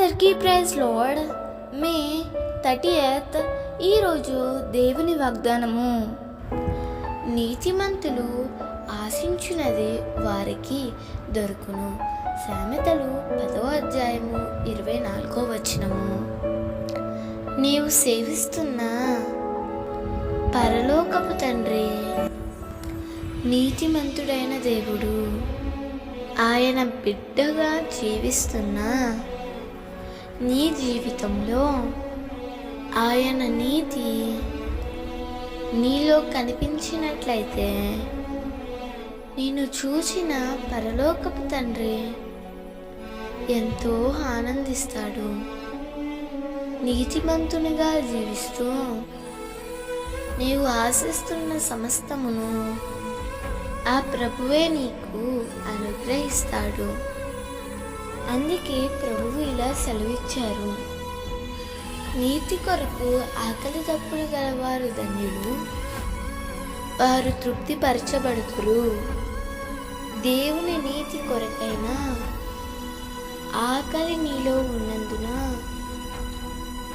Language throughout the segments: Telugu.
అందరికీ prize load. May thirty eighth ఈరోజు దేవుని వాగ్దానము. నీతిమంతులు ఆశించినది వారికి దొరుకును. సామెతలు పదవ అధ్యాయము ఇరవై నాలుగో వచనము. నీవు సేవిస్తున్న పరలోకపు తండ్రి నీతిమంతుడైన దేవుడు. ఆయన బిడ్డగా జీవిస్తున్న నీ జీవితంలో ఆయన నీతి నీలో కనిపించినట్లయితే నేను చూసిన పరలోకపు తండ్రి ఎంతో ఆనందిస్తాడు. నీతిమంతునిగా జీవిస్తూ నీవు ఆశిస్తున్న సమస్తమును ఆ ప్రభువే నీకు అనుగ్రహిస్తాడు. అందుకే ప్రభువు ఇలా సెలవిచ్చారు. నీతి కొరకు ఆకలి తప్పులు గలవారు ధన్యులు. వారు తృప్తిపరచబడుతురు. దేవుని నీతి కొరకైనా ఆకలి నీలో ఉన్నందున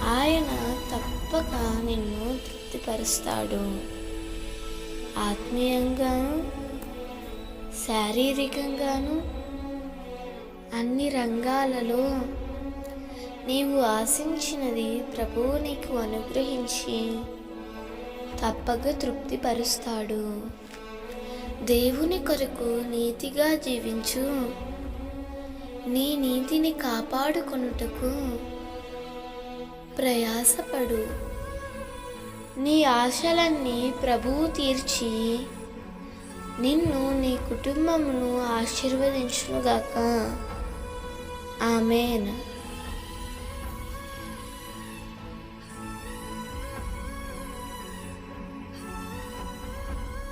ఆయన తప్పక నిన్ను తృప్తిపరుస్తాడు. ఆత్మీయంగాను శారీరకంగాను అన్ని రంగాలలో నీవు ఆశించినది ప్రభువు నీకు అనుగ్రహించి తప్పక తృప్తిపరుస్తాడు. దేవుని కొరకు నీతిగా జీవించు. నీ నీతిని కాపాడుకొనుటకు ప్రయాసపడు. నీ ఆశలన్నీ ప్రభువు తీర్చి నిన్ను నీ కుటుంబమును ఆశీర్వదించునుగాక. Amém. Né?